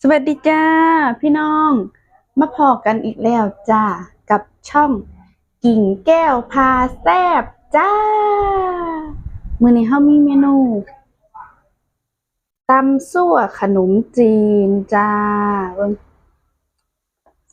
สวัสดีจ้า พี่น้อง มาพอกันอีกแล้วจ้า กับช่องกิ่งแก้วพาแซบจ้า มื้อนี้เฮามีเมนูตำซั่วขนมจีนจ้าเบิ่ง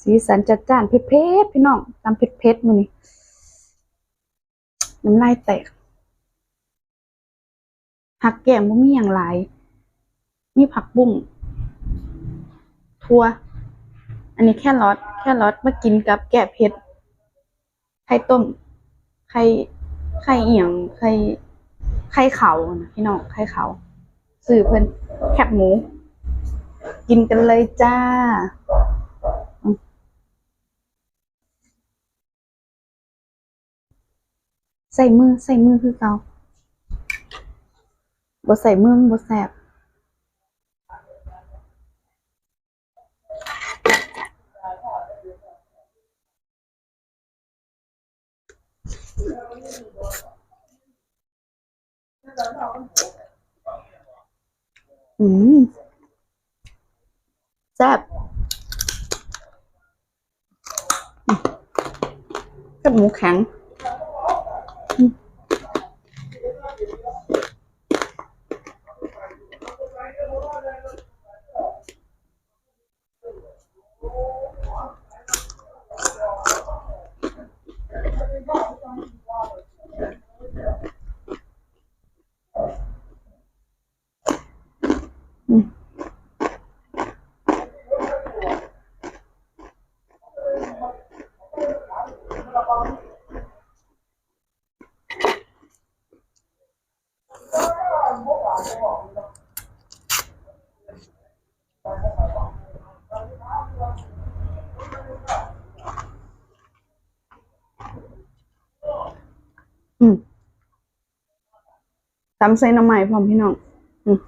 สีสันจัดจ้านเผ็ดๆพี่น้องตำเผ็ดๆมื้อนี้น้ำลายแตกผักแกงบ่มีหยังหลายมีผักบุ้ง ทั่ว อันนี้แค่รอทแค่รอทมากินกับแกะเผ็ดไข่ต้มไข่ไข่เอียงไข่ไข่เขานะพี่น้องไข่เขาซื้อเพิ่นแคบหมู กินกันเลยจ้าใส่มือใส่มือคือเกาบ่ใส่มือบ่แซ่บ อืมแซ่บอืมกับหมูแข็ง อืมตำใส่น้ำใหม่พร้อมพี่น้อง อืม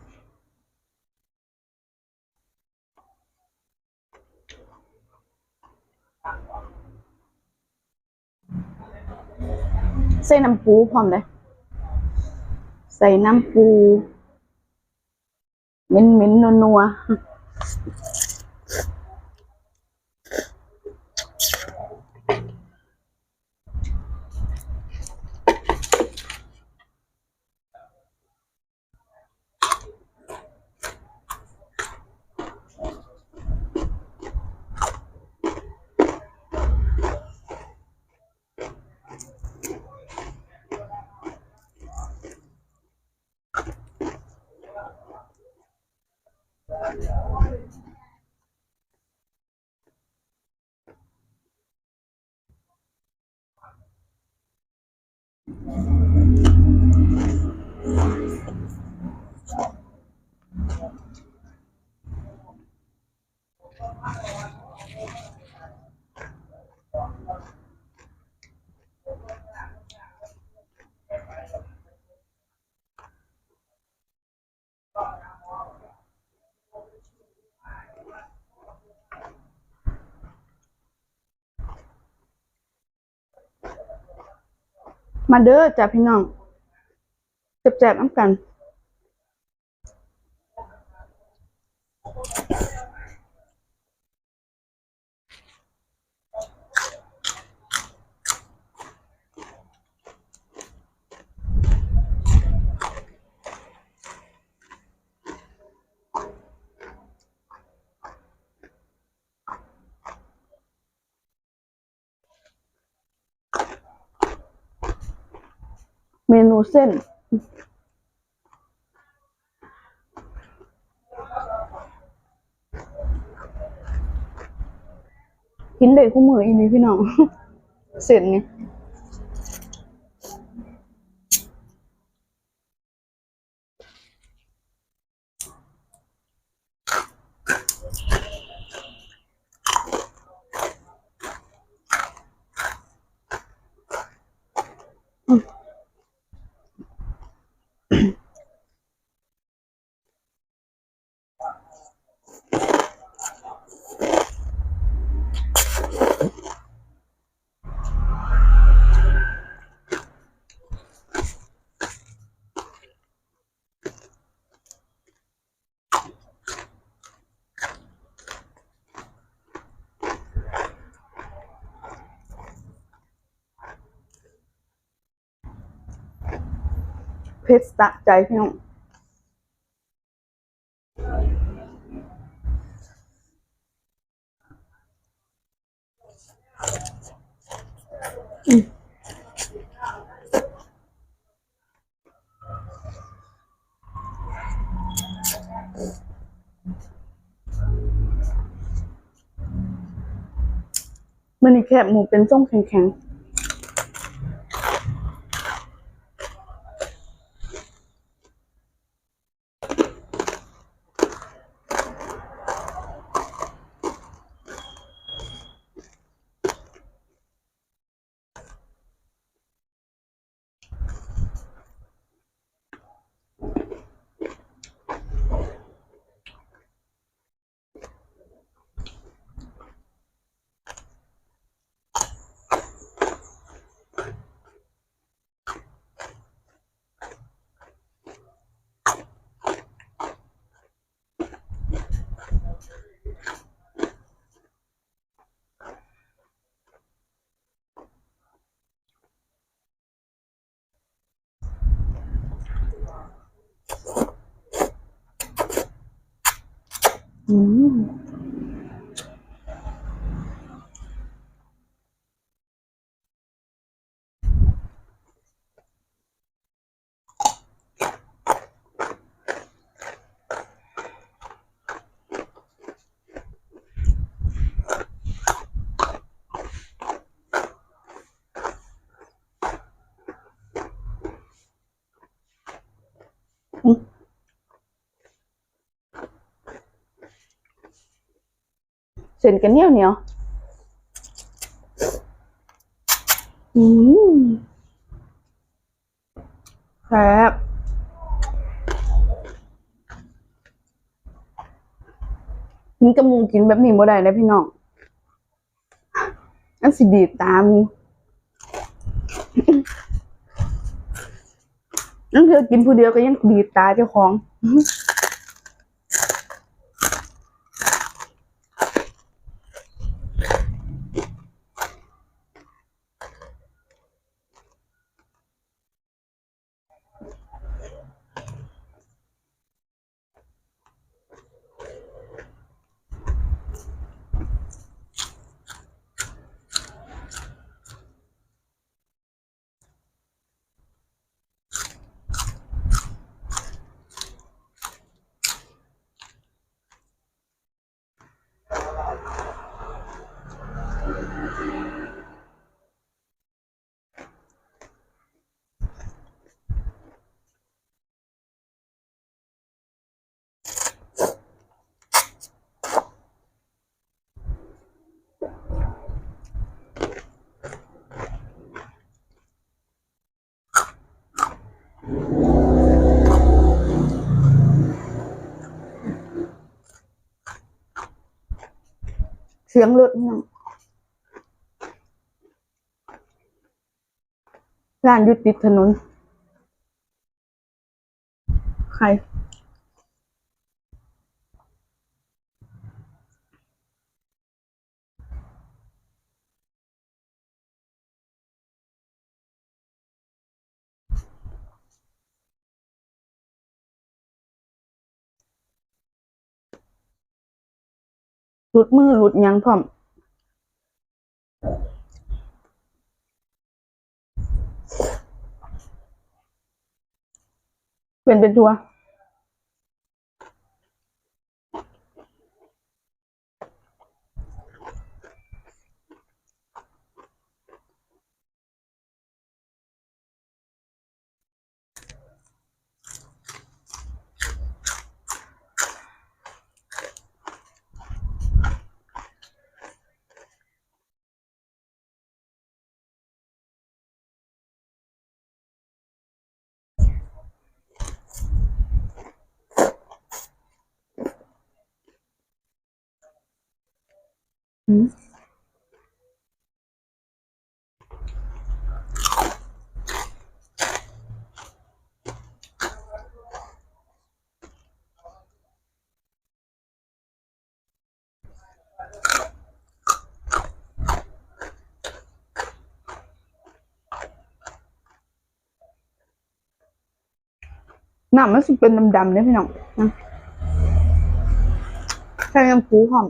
ใส่น้ำปูพร้อมเลยใส่น้ำปูเหม็นเหม็นนัวนัว Yeah. มาเด้อจ้ะพี่น้องแจกๆน้ำกัน เมนูเส้น กินได้คู่มืออีนี้พี่น้อง เสร็จนี่ เพชรสะใจพี่น้องอืมมันนี่แคบหมูเป็นส้มแข็งๆ อืม เส้นกันเหนียวเหนียวอืมแซ่บกินกับหมูกินแบบนี้บ่ได้นะพี่น้องอันสิดีตามูนั่นคือกินผู้เดียวก็ยังดีตาเจ้าของ เสียงรถเนี่ยร้านยุติดถนน ใคร หลุดมือหลุดยังพร้อมเป็นเป็นทัวร์ นังมันสิเป็นดำๆเนี่ยพี่น้องนะใส่น้ำปูหอม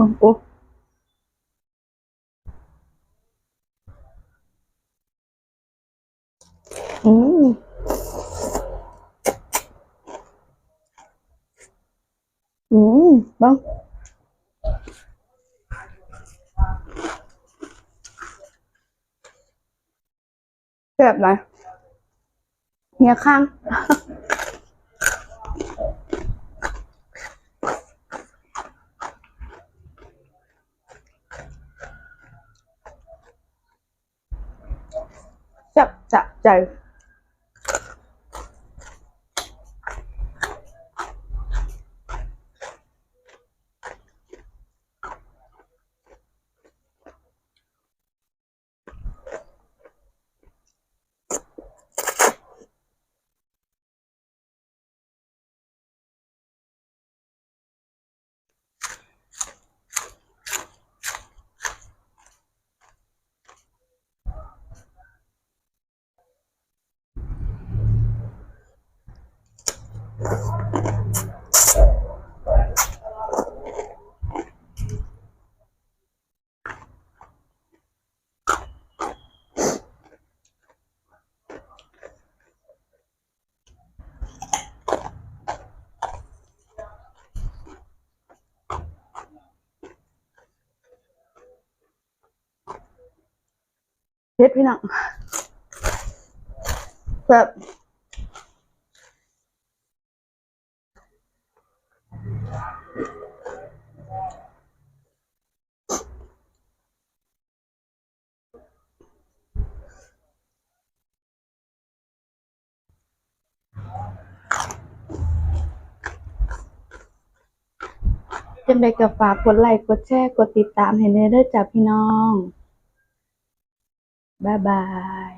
มึงโอ้อืมอืมบ้างแซ่บไหนเฮียข้าง จับ จ เฮ็ดพี่น้องแบบ จังใดก็ฝากกดไลค์กดแชร์กดติดตามให้เน่เด้อจ้ะพี่น้อง บ๊ายบาย